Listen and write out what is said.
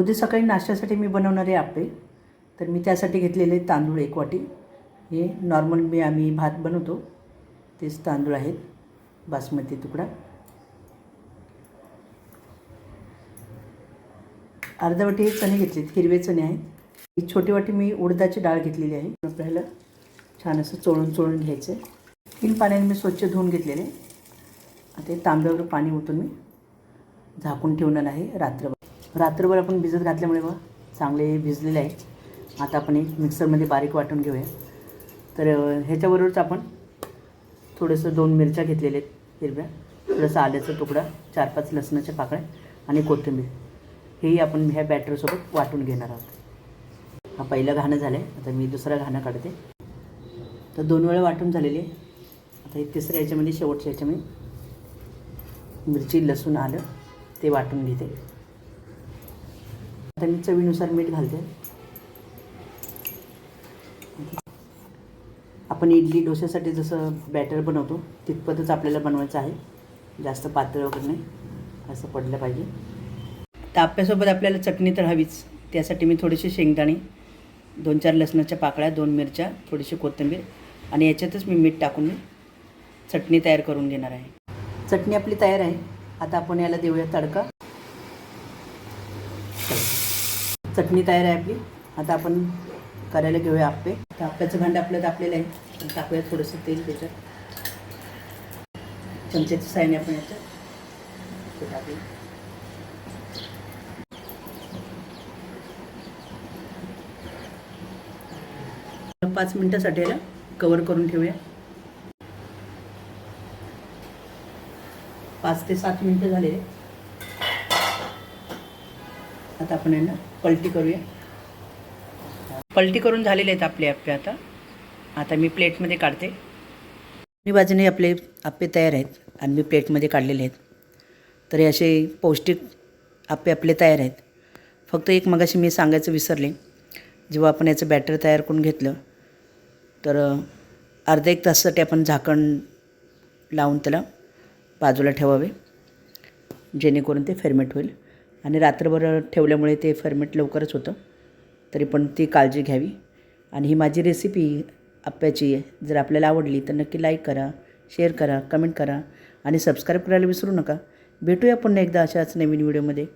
उद्या सकाळी नाश्त्यासाठी मी बनवणारे आपे तर मी त्यासाठी घेतलेले तांदूळ एक वाटी. हे नॉर्मल मी आम्ही भात बनवतो. तेच तांदूळ आहेत. बासमती तुकडा. अर्धा वाटी हे चणे घेतलेत. हिरवे चणे आहेत. ही छोटी वाटी मी उडदाची डाळ घेतलेली आहे. आपल्याला छान असं चोळून चोळून घ्यायचं तीन पाण्याने मी स्वच्छ धुवून घेतलेले. आता तांब्यावर पाणी ओतून मी झाकून ठेवणार आहे रात्रभर. रात्रभर आपण भिजत घातल्यामुळे बघा चांगले भिजलेले आहे आता आपण एक मिक्सरमध्ये बारीक वाटून घेऊया. तर ह्याच्याबरोबरच आपण थोडंसं दोन मिरच्या घेतलेल्या आहेत हिरव्या. थोडंसं आल्याचा तुकडा चार पाच लसणाच्या पाकळ्या आणि कोथिंबीर. हेही आपण ह्या बॅटरसोबत वाटून घेणार आहोत. हा पहिलं घाणं झालं आहे आता मी दुसरा घाणं काढते. तर दोन वेळा वाटून झालेली आहे. आता हे तिसऱ्या याच्यामध्ये शेवटच्या याच्यामध्ये मिरची लसूण आलं ते वाटून घेते. आता मी चवीनुसार मीठ घालते. आपण इडली डोश्यासाठी जसं बॅटर बनवतो तितपतच आपल्याला बनवायचं आहे. जास्त पातळ वगैरे नाही. असं पडलं पाहिजे. ताप्यासोबत आपल्याला चटणी तर हवीच. त्यासाठी मी थोडेसे शेंगदाणे दोन चार लसणाच्या पाकळ्या दोन मिरच्या थोडीशी कोथिंबीर आणि याच्यातच मी मीठ टाकून मी चटणी तयार करून घेणार आहे. चटणी आपली तयार आहे. आता आपण याला देऊया तडका. चटणी तयार आहे आपली. आता आपण करायला घेऊया आप्पे तर आप्याचं भांडं आपलं तापलेलं आहे. तर टाकूया थोडंसं तेल त्याच्यात. चमच्याच्या साईने आपण याच्यात. टाकूया. पाच मिनटासाठी याला कवर करून ठेवूया. पाच ते सात मिनटं झाले आता आपण यांना पलटी करूया. पलटी करून झालेले आहेत आपले आप्पे आता. आता मी प्लेटमध्ये काढते. दोन्ही बाजूने आपले आप्पे तयार आहेत आणि मी प्लेटमध्ये काढलेले आहेत. तर हे असे पौष्टिक आप्पे आपले तयार आहेत. फक्त एक मगाशी मी सांगायचं विसरले. जेव्हा आपण याचं बॅटर तयार करून घेतलं तर अर्धा एक तासासाठी आपण झाकण लावून त्याला बाजूला ठेवावे. जेणेकरून ते फेरमेट होईल. आणि रात्रभर ठेवल्यामुळे ते फर्मेट लवकरच होतं. तरी पण ती काळजी घ्यावी. आणि ही माझी रेसिपी आप्याची आहे. जर आपल्याला आवडली तर नक्की लाईक करा शेअर करा कमेंट करा आणि सबस्क्राईब करायला विसरू नका. भेटूया पुन्हा एकदा अशाच नवीन व्हिडिओमध्ये